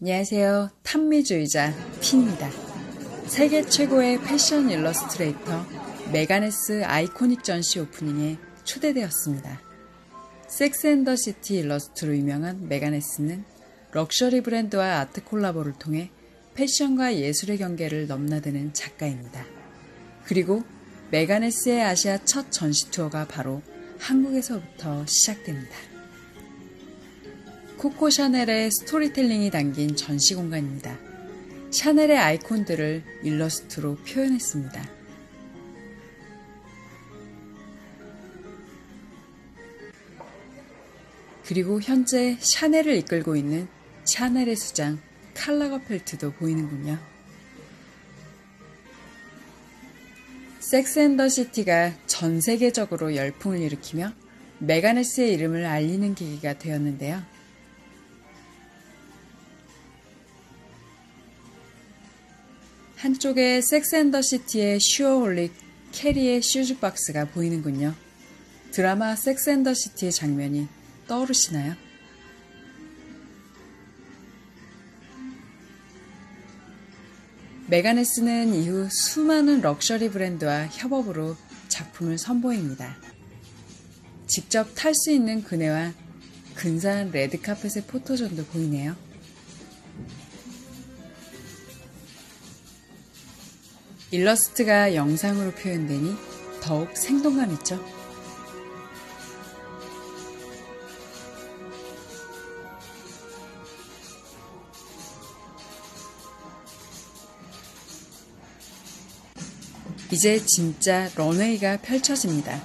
안녕하세요. 탐미주의자 핀입니다. 세계 최고의 패션 일러스트레이터 메가네스 아이코닉 전시 오프닝에 초대되었습니다. 섹스 앤더 시티 일러스트로 유명한 메가네스는 럭셔리 브랜드와 아트 콜라보를 통해 패션과 예술의 경계를 넘나드는 작가입니다. 그리고 메가네스의 아시아 첫 전시 투어가 바로 한국에서부터 시작됩니다. 코코 샤넬의 스토리텔링이 담긴 전시 공간입니다. 샤넬의 아이콘들을 일러스트로 표현했습니다. 그리고 현재 샤넬을 이끌고 있는 샤넬의 수장 칼라거펠트도 보이는군요. 섹스 앤더 시티가 전 세계적으로 열풍을 일으키며 메가네스의 이름을 알리는 계기가 되었는데요. 한쪽에 섹스 앤더 시티의 슈어홀릭 캐리의 슈즈박스가 보이는군요. 드라마 섹스 앤더 시티의 장면이 떠오르시나요? 메가네스는 이후 수많은 럭셔리 브랜드와 협업으로 작품을 선보입니다. 직접 탈 수 있는 그네와 근사한 레드카펫의 포토존도 보이네요. 일러스트가 영상으로 표현되니 더욱 생동감 있죠? 이제 진짜 런웨이가 펼쳐집니다.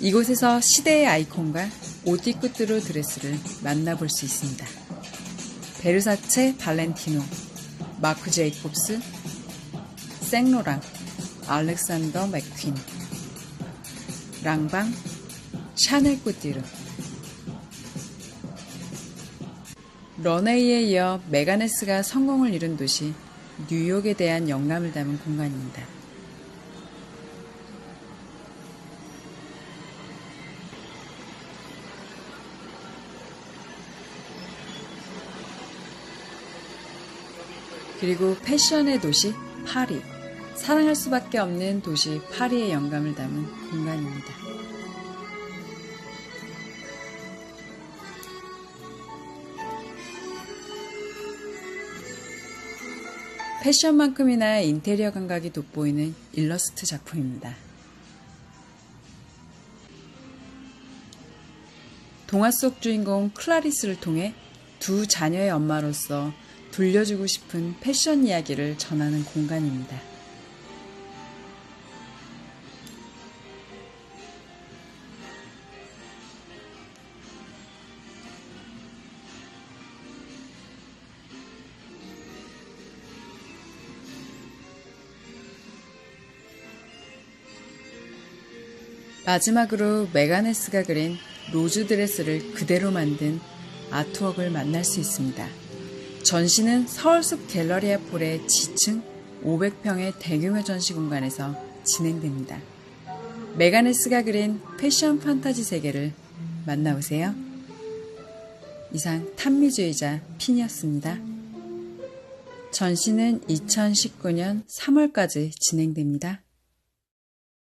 이곳에서 시대의 아이콘과 옷 뒤끝으로 드레스를 만나볼 수 있습니다. 베르사체 발렌티노, 마크 제이콥스, 생로랑, 알렉산더 맥퀸, 랑방, 샤넬 꾸띠르. 런웨이에 이어 메가네스가 성공을 이룬 도시 뉴욕에 대한 영감을 담은 공간입니다. 그리고 패션의 도시 파리. 사랑할 수밖에 없는 도시 파리의 영감을 담은 공간입니다. 패션만큼이나 인테리어 감각이 돋보이는 일러스트 작품입니다. 동화 속 주인공 클라리스를 통해 두 자녀의 엄마로서 들려주고 싶은 패션 이야기를 전하는 공간입니다. 마지막으로 메가네스가 그린 로즈 드레스를 그대로 만든 아트웍을 만날 수 있습니다. 전시는 서울숲 갤러리아 폴의 지층 500평의 대규모 전시 공간에서 진행됩니다. 메가네스가 그린 패션 판타지 세계를 만나보세요. 이상 탐미주의자 핀이었습니다. 전시는 2019년 3월까지 진행됩니다.